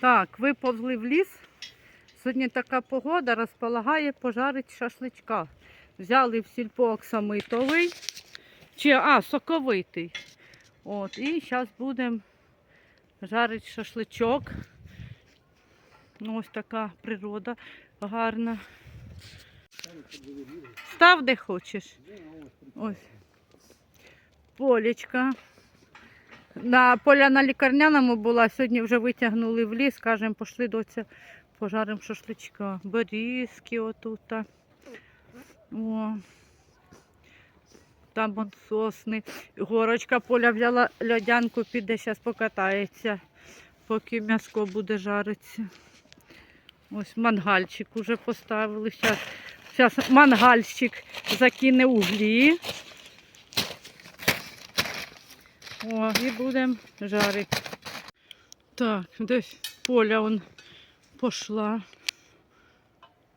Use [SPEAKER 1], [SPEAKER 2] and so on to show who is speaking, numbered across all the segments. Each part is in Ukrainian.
[SPEAKER 1] Так, виповзли в ліс. Сьогодні така погода розполагає пожарити шашличка. Взяли в сільпо оксамитовий, чи а, соковитий. От, і зараз будемо жарити шашличок. Ну, ось така природа гарна. Став де хочеш. Ось. Полічка. На поля на лікарняному була, сьогодні вже витягнули в ліс, кажемо, пішли доця, пожаримо шашличка. Берізки отут. О. Там вон сосни. Горочка поля взяла льодянку, піде, зараз покатається, поки м'яско буде жаритися. Ось мангальчик уже поставили. Зараз мангальщик закине углі. О, і будемо жарити. Так, десь поля он пішла.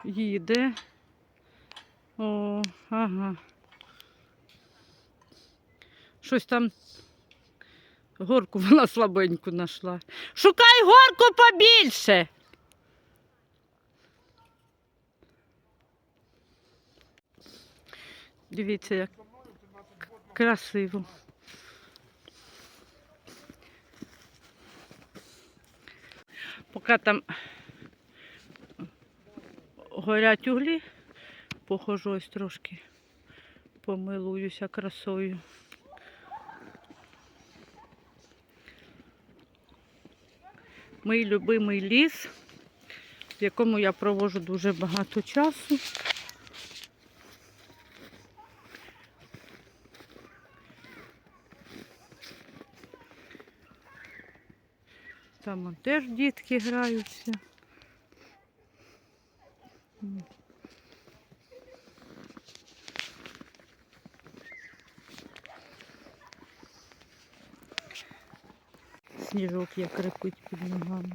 [SPEAKER 1] Їде. О, ага. Щось там горку вона слабеньку знайшла. Шукай горку побільше. Дивіться, як красиво. Поки там горять углі, похожу ось трошки, помилуюся красою. Мій любимий ліс, в якому я провожу дуже багато часу. Там он теж дітки граються. Сніжок як репить під ногами.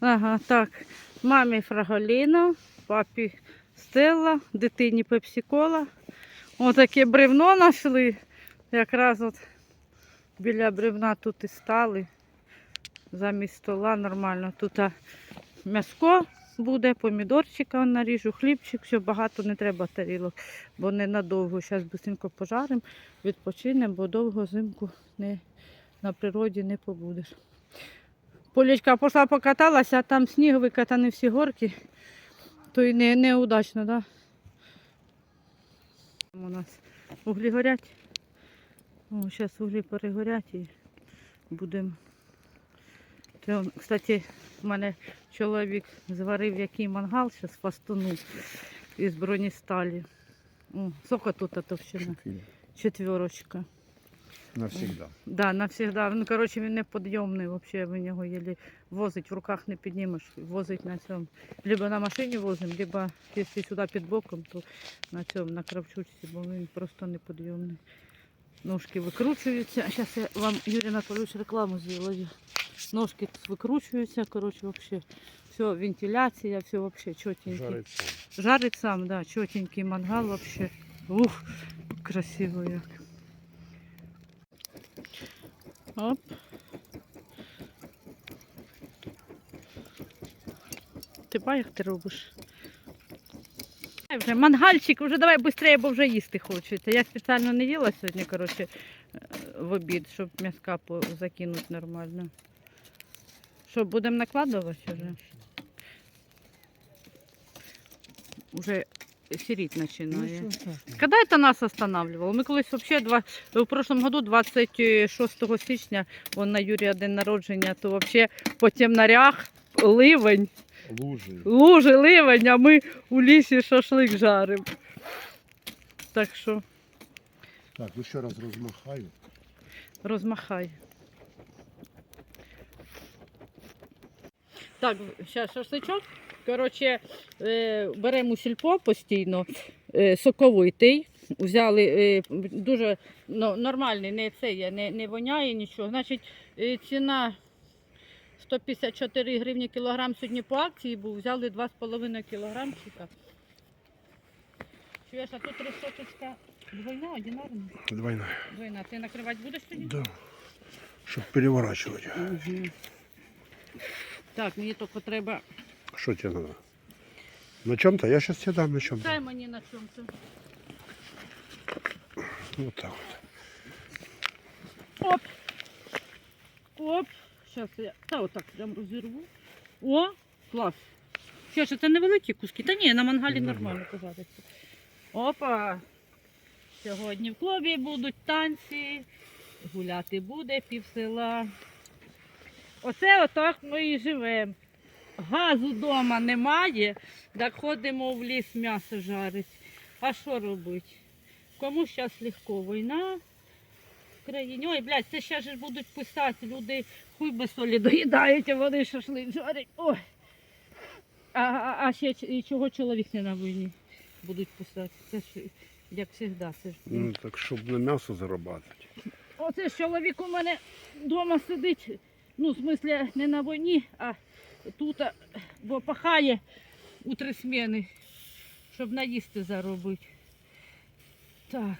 [SPEAKER 1] Ага, так. Мамі фраголіно, папі Стелла, дитині пепсикола. Отаке бревно знайшли. Якраз от біля бревна тут і стали. Замість стола нормально. Тут м'яско буде, помідорчика наріжу, хлібчик, все багато не треба тарілок, бо не надовго. Зараз быстренько пожаримо, відпочинемо, бо довго взимку не, на природі не побудеш. Полічка пішла покаталася, а там сніг викатані всі горки. То й не, неудачно, так? Да? У нас углі горять. О, зараз углі перегорять і будемо. Кстати, в мене чоловік зварив який мангал зараз фастуну із бронесталі. О, сколько тут товщина? Четверочка.
[SPEAKER 2] Навсегда.
[SPEAKER 1] Да, навсегда. Ну, коротше, він неподйомний, вообще в нього єлі возить, в руках не піднімеш, возить на цьому. Либо на машині возимо, либо якщо сюди під боком, то на цьому, на кравчучці, бо він просто неподйомний. Ножки викручуються. Зараз я вам, Юрій Анатолійович, рекламу зроблю. Ножки викручуються, коротше, вообще. Все, вентиляція, все вообще чотенький.
[SPEAKER 2] Жарить сам.
[SPEAKER 1] Жарить сам, да, чотенький мангал вообще. Ух, красиво як. Оп. Ти бачиш, як ти робиш? Вже мангальчик, вже давай швидше, бо вже їсти хочеться. Я спеціально не їла сьогодні, коротше, е, в обід, щоб м'яска закинути нормально. Що, будемо накладувати вже? Уже сіріть починає.
[SPEAKER 2] Ну, що?
[SPEAKER 1] Когда это нас останавливало? Мы колись вообще два, в прошлом году, 26 січня, он на Юрія день народження, то вообще по темнарях ливень,
[SPEAKER 2] Лужи.
[SPEAKER 1] лужи, ливень, а ми у лісі шашлик жаримо. Так що
[SPEAKER 2] Так, ну ще раз розмахаю.
[SPEAKER 1] розмахай. Так, зараз шашличок. Коротше, е, беремо сільпо постійно, е, соковитий. Взяли е, дуже ну, нормальний, не це не, не воняє нічого. Значить, ціна 154 гривні кілограм сьогодні по акції був. Взяли 2,5 кілограмчика. Чуєш, а тут решеточка двойна, одинарна?
[SPEAKER 2] Двойна.
[SPEAKER 1] Двойна. Ти накривати будеш тоді?
[SPEAKER 2] Да. Щоб переворачувати.
[SPEAKER 1] Угу. Так, мені тільки треба.
[SPEAKER 2] Що тебе треба? На чому-то? Я зараз тебе дам на чому-то.
[SPEAKER 1] Дай мені на чому-то.
[SPEAKER 2] Вот так вот.
[SPEAKER 1] Оп. Оп. Зараз я. Та отак прям розірву. О, клас. Що ж, це невеликі куски? Та ні, на мангалі
[SPEAKER 2] Нормально.
[SPEAKER 1] пожариться. Опа. Сьогодні в клубі будуть танці. Гуляти буде пів села. Оце отак ми і живемо. Газу вдома немає, так ходимо в ліс м'ясо жарить. А що робити? Кому зараз легко війна в країні. Ой, блядь, це ще ж будуть писати, люди хуй без солі доїдають, а вони шашлик жарять. Ой. А, а, а ще і чого чоловік не на війні будуть писати? Це ж як завжди. Це ж.
[SPEAKER 2] Ну так щоб на м'ясо зарабатувати.
[SPEAKER 1] Оце ж чоловік у мене вдома сидить, ну, в смислі, не на війні, а тут, бо пахає у три сміни, щоб наїсти заробити. Так.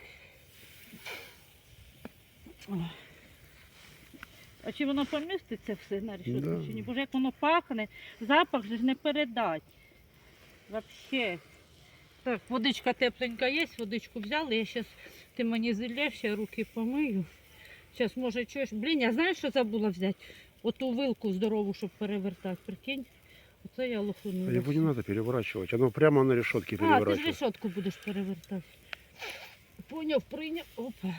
[SPEAKER 1] А чи воно поміститься все на решетку,
[SPEAKER 2] Да.
[SPEAKER 1] чи ні? Боже, як воно пахне, запах же ж не передать. Вообще. Так, водичка тепленька є, водичку взяли. Я зараз ти мені зілєш, я руки помию. Зараз, може, чуєш. Блін, я знаєш, що забула взяти? Оту вилку здорову, щоб перевертати. Прикинь. Оце я лоханула.
[SPEAKER 2] Его не надо переворачивать. Оно прямо на решетке
[SPEAKER 1] А, ти ж
[SPEAKER 2] переворачивается.
[SPEAKER 1] решетку будеш перевертати. Поняв, прийняв. Опа.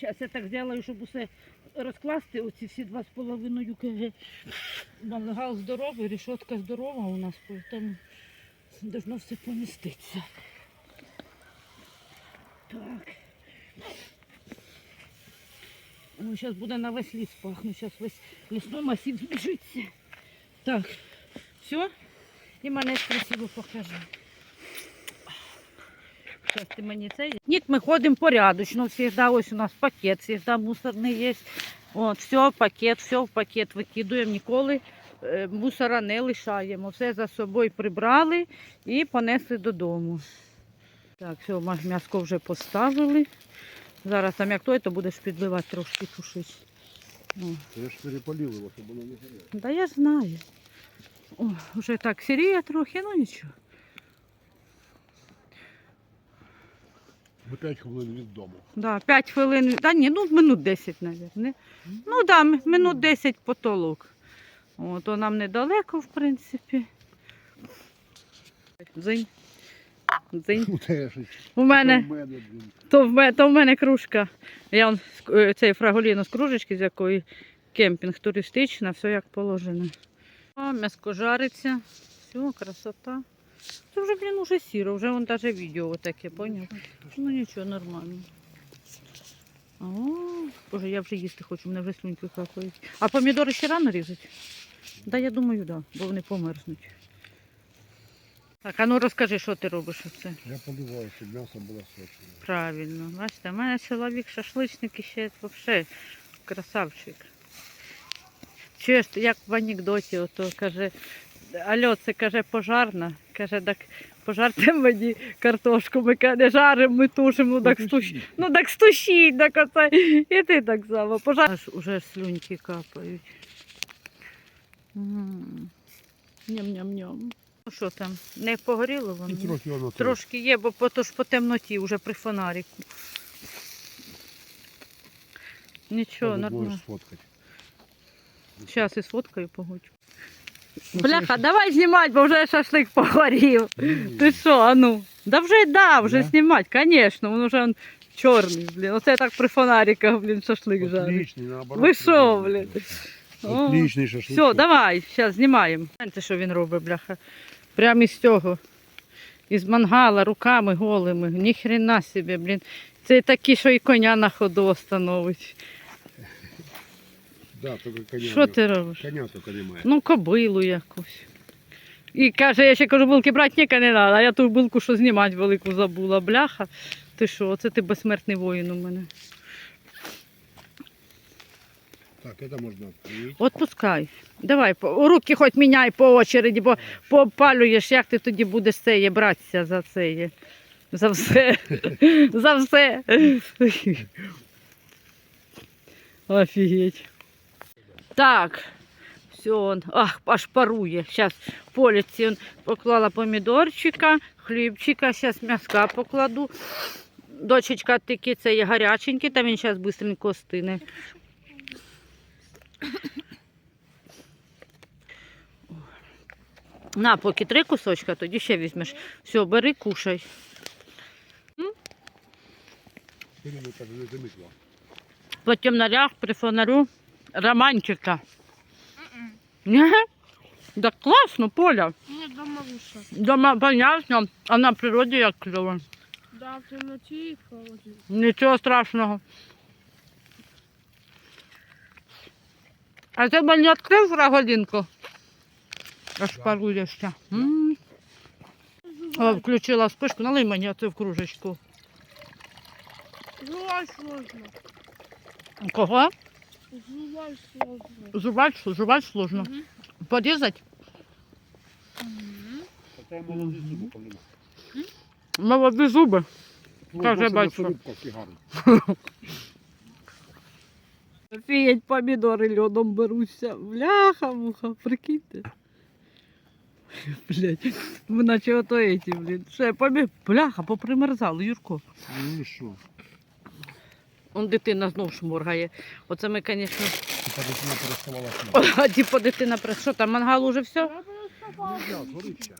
[SPEAKER 1] Зараз я так зроблю, щоб усе розкласти. Оці всі два з половиною кг. Мангал здоровий, решетка здорова у нас, тому должно все поміститися. Так. Ой, зараз буде на весь ліс пахнути, зараз весь лісний масів збіжиться. Так, все? І мене красиво покажи. Зараз ти мені це. Ні, ми ходимо порядочно, завжди ось у нас пакет, завжди мусорний є. От, все, пакет, все в пакет викидуємо, ніколи е, мусора не лишаємо. Все за собою прибрали і понесли додому. Так, все, м'яско вже поставили. Зараз там як той, то будеш підливати трошки тушити.
[SPEAKER 2] Я ж перепалил его, чтобы оно не горело.
[SPEAKER 1] Да я знаю. О, вже так сіріє трохи, ну нічого.
[SPEAKER 2] Мы пять хвилин від дому.
[SPEAKER 1] Да, 5 хвилин, да ні, ну минут 10, мабуть. Не? Ну да, минут 10 потолок. О, то нам недалеко, в принципі. Дзинь. Дзинь.
[SPEAKER 2] Ну.
[SPEAKER 1] У мене, то в мене, то в мене кружка. Я он, е, цей фраголіно з кружечки, з якої кемпінг туристична, все як положено. О, м'яско жариться. Все, красота. Це вже, блін, уже сіро, вже вон даже відео таке, поняв? Ну нічого, нормально. О, боже, я вже їсти хочу, мене вже слюньки капають. А помідори ще рано різати? Да, я думаю, да, бо вони померзнуть. Так, а ну розкажи, що ти робиш оце?
[SPEAKER 2] Я поливаю, щоб м'ясо було сочне.
[SPEAKER 1] Правильно. Бачите, у мене чоловік шашличник і ще взагалі красавчик. Чуєш, як в анекдоті, ото каже, Альо, це каже пожарна. Каже, так пожарте мені картошку, ми каже, не жаримо, ми тушимо, ну так стущ. Ну так стущіть, так оце. І ти так само. Пожар. Аж уже слюньки капають. Ням-ням-ням. Ну що там, не погоріло воно?
[SPEAKER 2] І трохи воно.
[SPEAKER 1] Трошки є, бо по, то ж по темноті, вже при фонарику. Нічого,
[SPEAKER 2] Треба
[SPEAKER 1] нормально.
[SPEAKER 2] будеш сфоткати.
[SPEAKER 1] Зараз і сфоткаю погодь.
[SPEAKER 2] Ну,
[SPEAKER 1] Бляха, давай знімати, бо вже шашлик погорів. Ти що, а ну? Да вже да, вже
[SPEAKER 2] Да?
[SPEAKER 1] знімати, звісно, він вже он чорний, блін. Оце так при фонариках, блін, шашлик жарить.
[SPEAKER 2] Отличний, наоборот.
[SPEAKER 1] Ви що, блін? О,
[SPEAKER 2] Отличний шашлик.
[SPEAKER 1] Все, давай, зараз знімаємо. Гляньте, що він робить, бляха. Прямо із цього. Із мангала, руками голими. Ніхрена собі, блін. Це такі, що і коня на ходу остановить.
[SPEAKER 2] Да, тільки коня.
[SPEAKER 1] Що ти робиш?
[SPEAKER 2] Коня тільки немає.
[SPEAKER 1] Ну, кобилу якусь. І каже, я ще кажу, булки брати ніка не треба, а я ту булку, що знімати велику забула. Бляха. Ти що, оце ти безсмертний воїн у мене.
[SPEAKER 2] Так, это можно открыть.
[SPEAKER 1] Отпускай. Давай, по- руки хоч міняй по очереді, бо попалюєш, як ти тоді будеш це братися за це. За все. За все. Офігеть. Так. Все, он, ах, аж парує. Зараз поліці он поклала помідорчика, хлібчика, зараз м'яска покладу. Дочечка таки це є гаряченький, та він зараз швидко стине. На, поки три кусочка, тоді ще візьмеш. Все, бери, кушай. По темнарях при фонарю романтика. Ні? Так класно, Поля.
[SPEAKER 3] Ні, дома лучше.
[SPEAKER 1] Дома понятно, а на природі як кльово.
[SPEAKER 3] Да, в темноті і холоді.
[SPEAKER 1] Нічого страшного. А тебе не відкрив фраголінку? Аж паруєшся. М. О, включила спишку, налий мені оце в кружечку.
[SPEAKER 3] Жувай сложно.
[SPEAKER 1] Кого?
[SPEAKER 3] Жувай сложно.
[SPEAKER 1] Жувать, жувать сложно.
[SPEAKER 3] Мгм.
[SPEAKER 1] Порізать?
[SPEAKER 2] Это я молодые зубы полина.
[SPEAKER 1] Молоді зуби.
[SPEAKER 2] Ну,
[SPEAKER 1] Как же
[SPEAKER 2] просто
[SPEAKER 1] батько? Фіять помідори льодом беруться. Бляха, муха, прикиньте. Блять, ми наче ото еті, блін. Ще помі... Бляха, попримерзали, Юрко.
[SPEAKER 2] Ну и что?
[SPEAKER 1] Он дитина знов шморгає. Оце ми, звісно.
[SPEAKER 2] Ты под этим переставала смерть.
[SPEAKER 1] А типу дитина про що там мангал уже все?
[SPEAKER 2] Горится.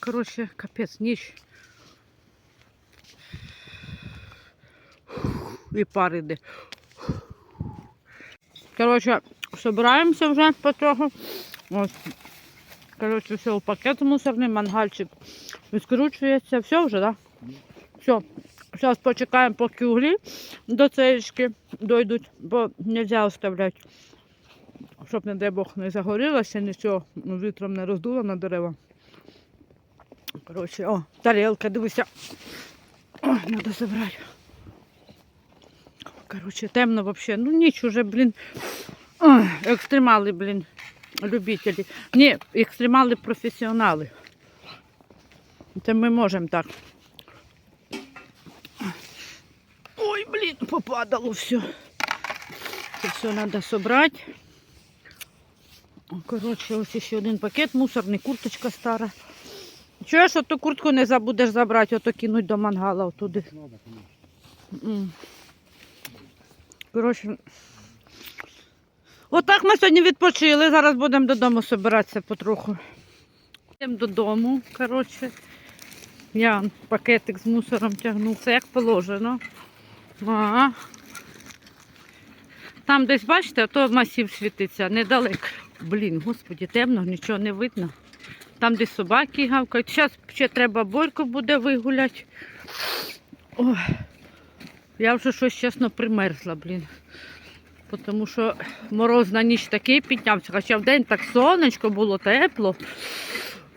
[SPEAKER 1] Коротше, капець, ніч. І пар іде. Коротше, збираємося вже потроху. Ось. Коротше, все, пакет мусорний, мангальчик відкручується. Все вже, так? Да? Все. Зараз почекаємо, поки углі до цієї дойдуть, бо не можна оставляти. Щоб, не дай Бог, не загорілося, нічого вітром не роздуло на дерева. Коротше, о, тарелка, дивися. О, треба забрати. Коротше, темно взагалі. Ну ніч уже, блін. Ой, екстремали, блін, любителі. Ні, екстремали професіонали. Це ми можемо так. Ой, блін, попадало все. Це все треба зібрати. Коротше, ось ще один пакет мусорний, курточка стара. Чуєш, оту куртку не забудеш забрати, ото кинуть до мангала отуди. Коротше. Отак ми сьогодні відпочили. Зараз будемо додому збиратися потроху. Йдемо додому, коротше. Я пакетик з мусором тягну. Це як положено. А. Там десь, бачите, то масів світиться недалеко. Блін, господі, темно, нічого не видно. Там, де собаки гавкають. Зараз ще треба борьку буде вигуляти. Ой. Я вже щось чесно примерзла, блін. Тому що мороз на ніч такий піднявся, хоча в день так сонечко було тепло.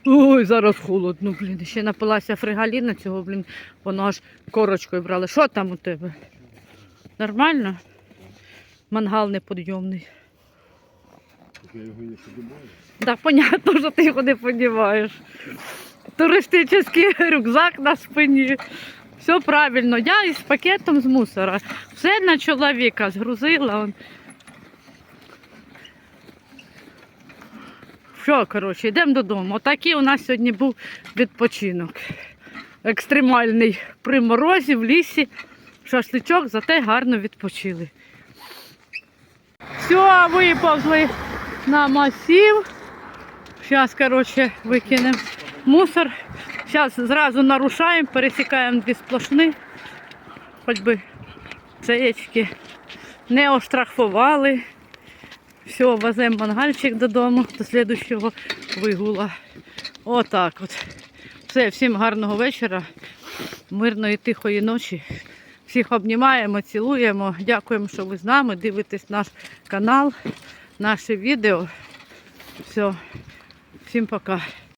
[SPEAKER 1] Ой, зараз холодно, блін. Ще напилася фригаліна цього, блін, воно аж корочкою брали. Що там у тебе? Нормально? Мангал неподйомний.
[SPEAKER 2] Так я его не поднимаю.
[SPEAKER 1] Так, понятно, що ти його не подіваєш. Туристичний рюкзак на спині. Все правильно. Я із пакетом з мусора. Все на чоловіка згрузила. Он. Все, коротше, йдемо додому. Отакий у нас сьогодні був відпочинок. Екстремальний при морозі, в лісі. Шашличок, зате гарно відпочили. Все, виповзли на масів. Зараз, коротше, викинемо мусор. Зараз зразу нарушаємо, пересікаємо дві сплошни. Хоч би цеєчки не оштрафували. Все, веземо мангальчик додому до слідущого вигула. Отак от. Все, всім гарного вечора, мирної тихої ночі. Всіх обнімаємо, цілуємо. Дякуємо, що ви з нами. Дивитесь наш канал, наше відео. Все, всім пока.